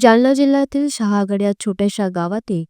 जालना जिल्ह्यातील शहागड या छोट्याशा गावातील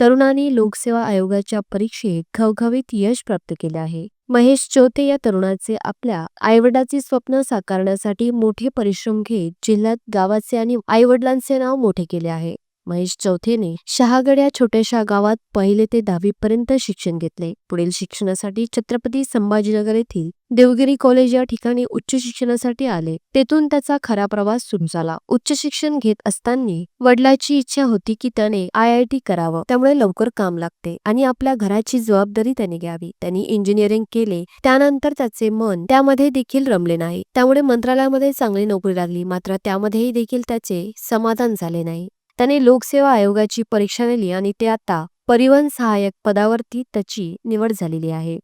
तरुणांनी लोकसेवा आयोगाच्या परीक्षेत घवघवीत यश प्राप्त केले आहे. महेश चौथे या तरुणाचे आपल्या आईवडिलाचे स्वप्न साकारण्यासाठी मोठे परिश्रम घेत जिल्ह्यात गावाचे आणि आईवडिलांचे नाव मोठे केले आहे. महेश चौथेने शहागड या छोट्याशा गावात पहिले ते दहावी पर्यंत शिक्षण घेतले. पुढील शिक्षणासाठी छत्रपती संभाजीनगर येथील देवगिरी कॉलेज या ठिकाणी उच्च शिक्षणासाठी आले. तेथून त्याचा खरा प्रवास सुरू झाला. उच्च शिक्षण घेत असताना वडिलाची इच्छा होती की त्याने आय आय टी करावं. त्यामुळे लवकर काम लागते आणि आपल्या घराची जबाबदारी त्याने घ्यावी. त्यांनी इंजिनिअरिंग केले. त्यानंतर त्याचे मन त्यामध्ये देखील रमले नाही. त्यामुळे मंत्रालयामध्ये चांगली नोकरी लागली. मात्र त्यामध्येही देखील त्याचे समाधान झाले नाही. त्याने लोकसेवा आयोगाची परीक्षा दिली आणि ते आता परिवहन सहाय्यक पदावरती त्याची निवड झालेली आहे.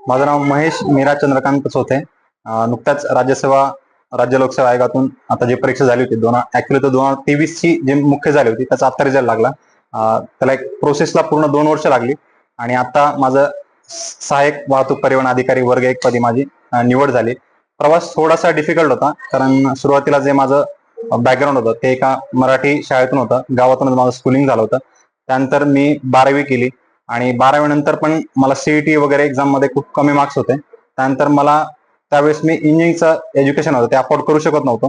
माझं नाव महेश मीरा चंद्रकांत चौथे नुकताच नुकत्याच राज्यसेवा राज्य लोकसेवा आयोगातून आता जी परीक्षा झाली होती दोन ऍक्च्युली तर दोन हजार तेवीस ची जी मुख्य झाली होती त्याचा आता रिझल्ट लागला. त्याला एक प्रोसेसला पूर्ण दोन वर्ष लागली. आणि आता माझं सहाय्यक वाहतूक परिवहन अधिकारी वर्ग एक पदी माझी निवड झाली. प्रवास थोडासा डिफिकल्ट होता कारण सुरुवातीला जे माझं बॅकग्राऊंड होतं. ते एका मराठी शाळेतून होतं. गावातूनच माझं स्कूलिंग झालं होतं. त्यानंतर मी बारावी केली. आणि बारावी नंतर पण मला सीईटी वगैरे एक्झाममध्ये खूप कमी मार्क्स होते. त्यानंतर मला त्यावेळेस मी इंजिनिअरिंगचं एज्युकेशन होतं. ते अफोर्ड करू शकत नव्हतो.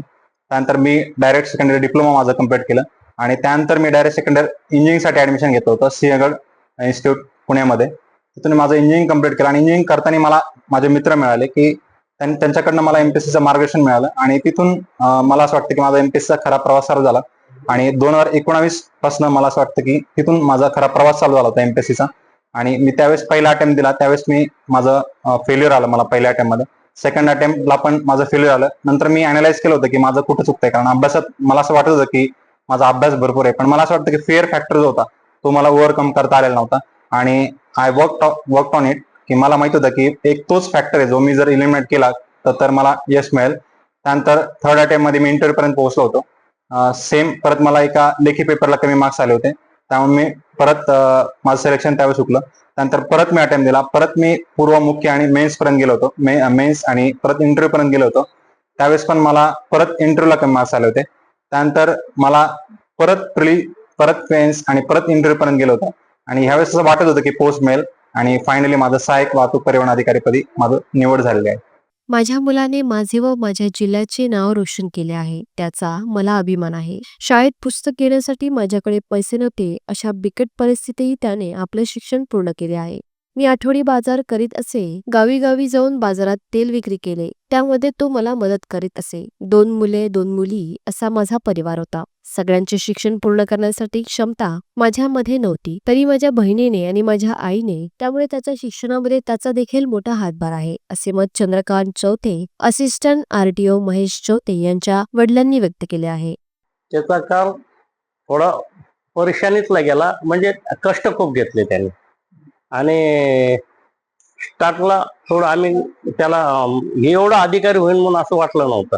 त्यानंतर मी डायरेक्ट सेकंडरी डिप्लोमा माझं कंप्लीट केलं. आणि त्यानंतर मी डायरेक्ट सेकंडरी इंजिनिअरिंगसाठी ऍडमिशन घेतलं होतं. सिंहगड इन्स्टिट्यूट पुण्यामध्ये. तिथून माझं इंजिनिअरिंग कंप्लीट केलं. आणि इंजिनिअरिंग करताना मला माझे मित्र मिळाले की त्यांच्याकडनं मला एमपीएससीचं मार्गदर्शन मिळालं. आणि तिथून मला असं वाटतं की माझा एमपीएससीचा खरा प्रवास चालू झाला. आणि दोन हजार एकोणावीसपासून मला असं वाटतं की तिथून माझा खरा प्रवास चालू झाला होता एमपीएससीचा आणि मी त्यावेळेस पहिला अटेम्प्ट दिला. त्यावेळेस मी माझं फेल्युअर आलं मला पहिल्या अटेम्प्टमध्ये सेकंड अटेम्प्टला पण माझं फेल्युअर आलं. नंतर मी अनालाइज केलं होतं की माझं कुठं चुकतंय? कारण अभ्यासात मला असं वाटत होतं की माझा अभ्यास भरपूर आहे. पण मला असं वाटतं की फेअर फॅक्टर जो होता तो मला ओव्हरकम करता आलेला नव्हता. आणि I work work on it की मला माहीत होतं की एक तोच फॅक्टर आहे. जो मी जर इलिमिनेट केला तर तर मला यश मिळेल. त्यानंतर थर्ड अटेम्प्टमध्ये मी इंटरव्ह्यू पर्यंत पोहोचलो होतो. सेम परत मला एका लेखी पेपरला कमी मार्क्स आले होते. त्यामुळे मी परत माझं सिलेक्शन त्यावेळेस चुकलं. त्यानंतर परत मी अटेम्प्ट दिला. परत मी पूर्व मुख्य आणि मेन्स पर्यंत गेलो होतो. मेन्स आणि परत इंटरव्ह्यू पर्यंत गेलो होतो. त्यावेळेस पण मला परत इंटरव्ह्यूला कमी मार्क्स आले होते. त्यानंतर मला परत प्रिली परत मेन्स आणि परत इंटरव्ह्यू पर्यंत गेलो होतो. आणि ह्यावेळेस असं वाटत होतं की पोस्ट मिळेल. आणि फायनली माझं सहाय्यक वाहतूक परिवहन अधिकारीपदी माझं निवड झालेली आहे. माझ्या मुलाने माझे व माझ्या जिल्ह्याचे नाव रोशन केले आहे. त्याचा मला अभिमान आहे. शाळेत पुस्तक घेण्यासाठी माझ्याकडे पैसे नव्हते. अशा बिकट परिस्थितीही त्याने आपले शिक्षण पूर्ण केले आहे. मी आठवडी बाजार करीत असे गावी गावी जाऊन बाजारात तेल विक्री केले. त्यामध्ये तो मला मदत करीत असे. दोन मुले दोन मुली असा माझा परिवार होता. सगळ्यांचे शिक्षण पूर्ण करण्यासाठी क्षमता माझ्यामध्ये नव्हती. तरी माझ्या बहिणीने आणि माझ्या आईने त्यामुळे त्याच्या शिक्षणामध्ये त्याचा देखील मोठा हातभार आहे असे मत चंद्रकांत चौथे असिस्टंट आरटीओ महेश चौथे यांच्या वडिलांनी व्यक्त केले आहे. त्याचा काळ थोडा परेशानीतला गेला म्हणजे कष्ट खूप घेतले त्याने. आणि स्टार्टला थोडं आम्ही त्याला हे एवढा अधिकारी होईल म्हणून असं वाटलं नव्हतं.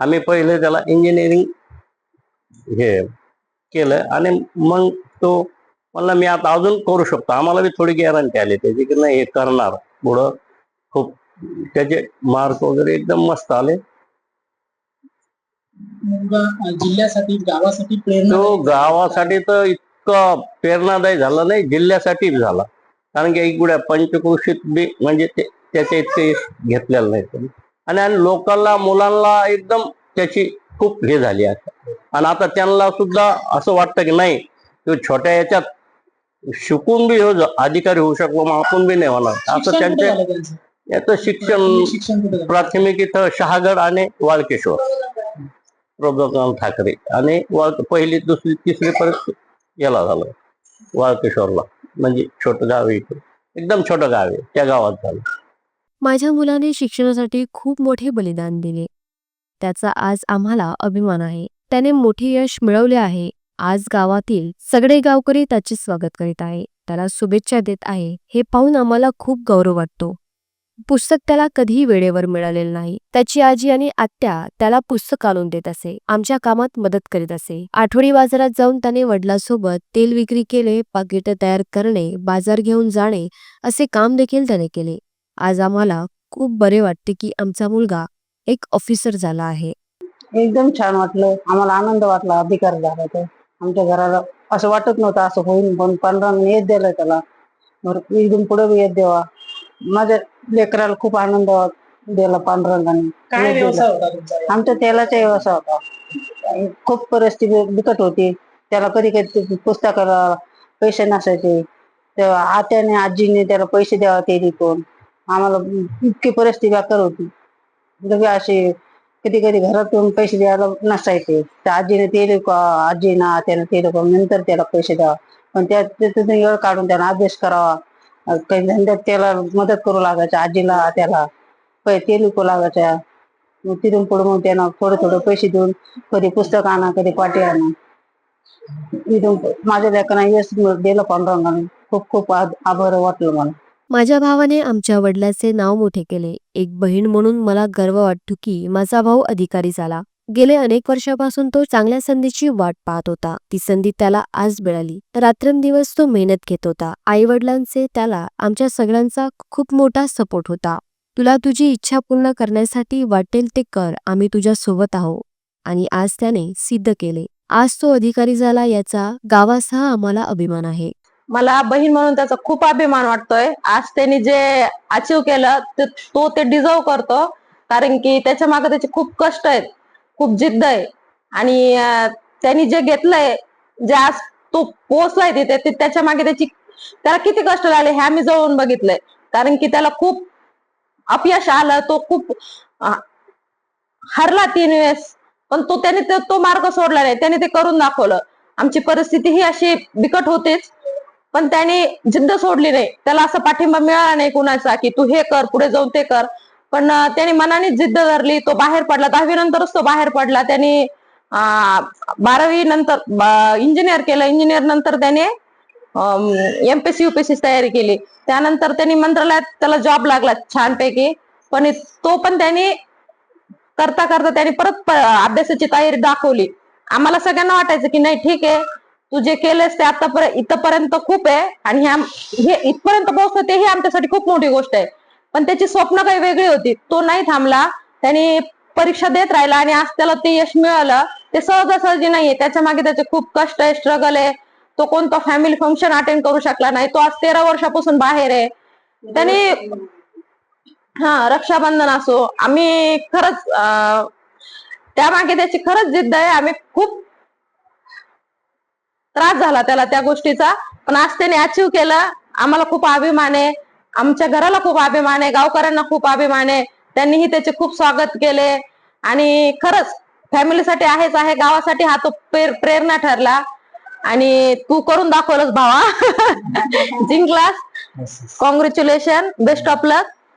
आम्ही पहिले त्याला इंजिनिअरिंग हे केलं आणि मग तो म्हणला मी आता अजून करू शकतो. आम्हाला बी थोडी गॅरंटी आली त्याची की नाही हे करणार. पुढं खूप त्याचे मार्क वगैरे एकदम मस्त आले. जिल्ह्यासाठी गावासाठी प्रेरणा तो गावासाठी तर इतकं प्रेरणादायी झाला नाही जिल्ह्यासाठी झाला. कारण की इकडे पंचक्रोशीत बी म्हणजे ते त्याचे इतके घेतलेलं नाही आणि आणि लोकांना मुलांना एकदम त्याची खूप हे झाली आहे आणि आता त्यांना सुद्धा असं वाटतं की नाही तो छोट्या याच्यात शिकून बी हो अधिकारी होऊ शकलो मग आपण बी नाही होणार. असं त्यांचे? याचं शिक्षण प्राथमिक इथं शहागड आणि वाळकेश्वर. प्रभुकांत ठाकरे. आणि वाळ पहिली दुसरी तिसरी पर्यंत याला झालं. वाळकेश्वरला. म्हणजे छोटं गाव आहे एकदम छोटं गाव आहे त्या गावात झालं. माझ्या मुलाने शिक्षणासाठी खूप मोठे बलिदान दिले. त्याचा आज आम्हाला अभिमान आहे. त्याने मोठे यश मिळवले आहे. आज गावातील सगळे गावकरी त्याचे स्वागत करीत आहे. त्याला शुभेच्छा देत आहे. हे पाहून आम्हाला खूप गौरव वाटतो. पुस्तक त्याला कधीही वेळेवर मिळालेलं नाही. त्याची आजी आणि आत्या त्याला पुस्तक आणून देत असे आमच्या कामात मदत करीत असे. आठवडी बाजारात जाऊन त्याने वडिलांसोबत तेल विक्री केले पाकिट तयार करणे बाजार घेऊन जाणे असे काम देखील त्याने केले. आज आम्हाला खूप बरे वाटते की आमचा मुलगा एक ऑफिसर झाला आहे. एकदम छान वाटलं. आम्हाला आनंद वाटला अधिकार झाला तर आमच्या घराला असं वाटत नव्हतं असं होईल पण पांडुरंगाने येत दिलं त्याला. एकदम पुढे येत देवा. माझ्या लेकराला खूप आनंद दिला पांडुरंगाने. काय दिला. व्यवसाय होता तुमचा? आमचा तेलाचा व्यवसाय होता. खूप परिस्थिती बिकट होती. त्याला कधी कधी पुस्तकाला पैसे नसायचे. तेव्हा आत्याने आजीने त्याला पैसे द्यावा ते विकून आम्हाला इतकी परिस्थिती बेकार होती. लगे असे कधी कधी घरातून पैसे द्यायला नसायचे. त्या आजीने ते लोक आजीना त्याला ते लोक नंतर त्याला पैसे द्यावा. पण त्या त्यातून वेळ काढून त्याला अभ्यास करावा. काही धंद्यात त्याला मदत करू लागायच्या आजीला त्याला. ते लोक लागायच्या. मग तिथून पुढे मग त्यांना थोडे थोडे पैसे देऊन कधी पुस्तक आणा कधी पाटी आणा. तिथून माझ्या लेकरांना यश दिलं पांडुरंगाने. खूप खूप आभार वाटलं मला. माझ्या भावाने आमच्या वडिलाचे नाव मोठे केले. एक बहीण म्हणून मला गर्व वाटतो की माझा भाऊ अधिकारी झाला. गेले अनेक वर्षापासून तो चांगल्या संधीची वाट पाहत होता. ती संधी त्याला आज मिळाली. रात्रंदिवस तो मेहनत घेत होता. आई वडिलांचे त्याला आमच्या सगळ्यांचा खूप मोठा सपोर्ट होता. तुला तुझी इच्छा पूर्ण करण्यासाठी वाटेल ते कर. आम्ही तुझ्या सोबत आहोत आणि आज त्याने सिद्ध केले. आज तो अधिकारी झाला याचा गावासह आम्हाला अभिमान आहे. मला बहीण म्हणून त्याचा खूप अभिमान वाटतोय. आज त्यांनी जे अचीव केलं तो ते डिझर्व करतो. कारण की त्याच्यामागे त्याचे खूप कष्ट आहेत. खूप जिद्द आहे. आणि त्यांनी जे घेतलंय जे आज तो पोहोचलाय तिथे त्याच्यामागे त्याची त्याला किती कष्ट लागले हे आम्ही जवळून बघितलंय. कारण की त्याला खूप अपयश आलं तो खूप हरला तीन वेळेस. पण तो त्याने तो मार्ग सोडला नाही. त्याने ते करून दाखवलं. आमची परिस्थिती ही अशी बिकट होतीच. पण त्याने जिद्द सोडली नाही. त्याला असा पाठिंबा मिळाला नाही कुणाचा की तू हे कर पुढे जाऊन ते कर. पण त्याने मनाने जिद्द धरली तो बाहेर पडला. दहावी नंतरच तो बाहेर पडला. त्याने बारावी नंतर इंजिनियर केलं. इंजिनियर नंतर त्याने एमपीसी युपीसी तयारी केली. त्यानंतर त्यांनी मंत्रालयात त्याला जॉब लागला छानपैकी. पण तो पण त्यांनी करता करता त्याने परत अभ्यासाची तयारी दाखवली. आम्हाला सगळ्यांना वाटायचं की नाही ठीक आहे. तू जे केलंस ते आतापर्यंत इथपर्यंत खूप आहे. आणि ह्या हे इथपर्यंत पोहोचतं ते ही आमच्यासाठी खूप मोठी गोष्ट आहे. पण त्याची स्वप्न काही वेगळी होती. तो नाही थांबला. त्याने परीक्षा देत राहिला आणि आज त्याला ते यश मिळालं. ते सहजासहजी नाहीये. त्याच्यामागे त्याचे खूप कष्ट आहे स्ट्रगल आहे. तो कोणता फॅमिली फंक्शन अटेंड करू शकला नाही. तो आज तेरा वर्षापासून बाहेर आहे. त्याने हा रक्षाबंधन असो आम्ही खरंच त्यामागे त्याची खरंच जिद्द आहे. आम्ही खूप त्रास झाला त्याला त्या गोष्टीचा. पण आज त्याने अचीव केलं. आम्हाला खूप अभिमान आहे. आमच्या घराला खूप अभिमान आहे गावकऱ्यांना खूप अभिमान आहे. त्यांनीही त्याचे खूप स्वागत केले. आणि खरंच फॅमिलीसाठी आहेच आहे गावासाठी हा तो प्रेर- प्रेरणा ठरला. आणि तू करून दाखवलंस भावा. जिंकलास. Congratulation best of luck